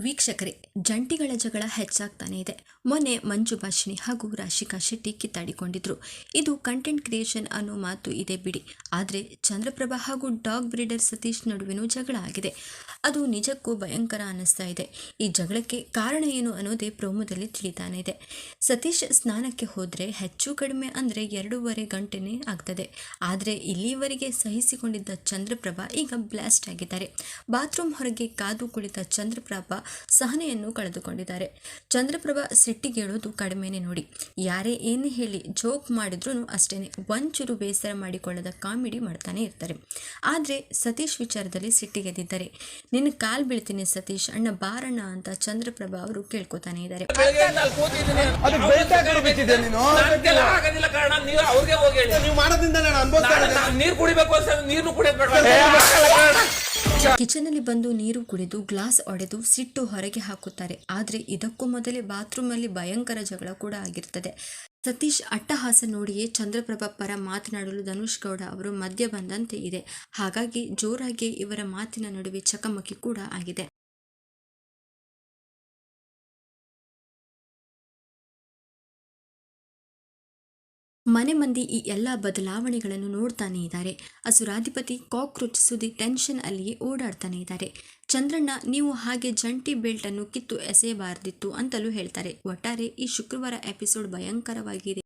ವೀಕ್ಷಕರೇ, ಜಂಟಿಗಳ ಜಗಳ ಹೆಚ್ಚಾಗ್ತಾನೆ ಇದೆ. ಮೊನ್ನೆ ಮಂಜು ಭಾಷಿಣಿ ಹಾಗೂ ರಾಶಿಕಾ ಶೆಟ್ಟಿ ಕಿತ್ತಾಡಿಕೊಂಡಿದ್ರು. ಇದು ಕಂಟೆಂಟ್ ಕ್ರಿಯೇಷನ್ ಅನ್ನೋ ಮಾತು ಇದೆ ಬಿಡಿ. ಆದರೆ ಚಂದ್ರಪ್ರಭಾ ಹಾಗೂ ಡಾಗ್ ಬ್ರೀಡರ್ ಸತೀಶ್ ನಡುವಿನೂ ಜಗಳ ಆಗಿದೆ. ಅದು ನಿಜಕ್ಕೂ ಭಯಂಕರ ಅನ್ನಿಸ್ತಾ ಇದೆ. ಈ ಜಗಳಕ್ಕೆ ಕಾರಣ ಏನು ಅನ್ನೋದೇ ಪ್ರೋಮೋದಲ್ಲಿ ತಿಳಿತಾನೆ ಇದೆ. ಸತೀಶ್ ಸ್ನಾನಕ್ಕೆ ಹೋದ್ರೆ ಹೆಚ್ಚು ಕಡಿಮೆ ಅಂದ್ರೆ ಎರಡೂವರೆ ಗಂಟೆನೇ ಆಗ್ತದೆ. ಆದರೆ ಇಲ್ಲಿಯವರೆಗೆ ಸಹಿಸಿಕೊಂಡಿದ್ದ ಚಂದ್ರಪ್ರಭಾ ಈಗ ಬ್ಲಾಸ್ಟ್ ಆಗಿದ್ದಾರೆ. ಬಾತ್ರೂಮ್ ಹೊರಗೆ ಕಾದು ಕುಳಿತ ಚಂದ್ರಪ್ರಭಾ ಸಹನೆಯನ್ನು ಕಳೆದುಕೊಂಡಿದ್ದಾರೆ. ಚಂದ್ರಪ್ರಭಾ ಸಿಟ್ಟಿಗೇಳೋದು ಕಡಿಮೆನೆ ನೋಡಿ. ಯಾರೇ ಏನು ಹೇಳಿ ಜೋಕ್ ಮಾಡಿದ್ರೂ ಅಷ್ಟೇನೆ ಒಂಚೂರು ಬೇಸರ ಮಾಡಿಕೊಳ್ಳದ ಕಾಮಿಡಿ ಮಾಡ್ತಾನೆ ಇರ್ತಾರೆ. ಆದರೆ ಸತೀಶ್ ವಿಚಾರದಲ್ಲಿ ಸಿಟ್ಟಿಗೆದ್ದಿದ್ದಾರೆ ನಿನ್ನ ಕಾಲ್ ಬೀಳ್ತೀನಿ ಸತೀಶ್ ಅಣ್ಣ ಬಾರಣ್ಣ ಅಂತ ಚಂದ್ರಪ್ರಭಾ ಅವರು ಕೇಳ್ಕೊತಾನೆ ಇದ್ದಾರೆ. ನೀರು ಕುಡಿಬೇಕು ಅಂತ ನೀರು ಕುಡಿಯೋದು ಬೇಡ ಕಿಚನಲ್ಲಿ ಬಂದು ನೀರು ಕುಡಿದು ಗ್ಲಾಸ್ ಒಡೆದು ಸಿಟ್ಟು ಹೊರಗೆ ಹಾಕುತ್ತಾರೆ. ಆದರೆ ಇದಕ್ಕೂ ಮೊದಲೇ ಬಾತ್ರೂಮ್ ಅಲ್ಲಿ ಭಯಂಕರ ಜಗಳ ಕೂಡ ಆಗಿರ್ತದೆ. ಸತೀಶ್ ಅಟ್ಟಹಾಸ ನೋಡಿಯೇ ಚಂದ್ರಪ್ರಭಾ ಪರ ಮಾತನಾಡಲು ಧನುಷ್ ಗೌಡ ಅವರು ಮಧ್ಯ ಬಂದಂತೆ ಇದೆ. ಹಾಗಾಗಿ ಜೋರಾಗಿ ಇವರ ಮಾತಿನ ನಡುವೆ ಚಕಮಕಿ ಕೂಡ ಆಗಿದೆ. ಮನೆ ಮಂದಿ ಈ ಎಲ್ಲ ಬದಲಾವಣೆಗಳನ್ನು ನೋಡ್ತಾನೆ ಇದ್ದಾರೆ. ಅಸುರಾಧಿಪತಿ ಕಾಕ್ರೋಚ್ ಸುದಿ ಟೆನ್ಷನ್ ಅಲ್ಲಿಯೇ ಓಡಾಡ್ತಾನೆ ಇದ್ದಾರೆ. ಚಂದ್ರಣ್ಣ, ನೀವು ಹಾಗೆ ಜಂಟಿ ಬೆಲ್ಟ್ ಅನ್ನು ಕಿತ್ತು ಎಸೆಯಬಾರದಿತ್ತು ಅಂತಲೂ ಹೇಳ್ತಾರೆ. ಒಟ್ಟಾರೆ ಈ ಶುಕ್ರವಾರ ಎಪಿಸೋಡ್ ಭಯಂಕರವಾಗಿದೆ.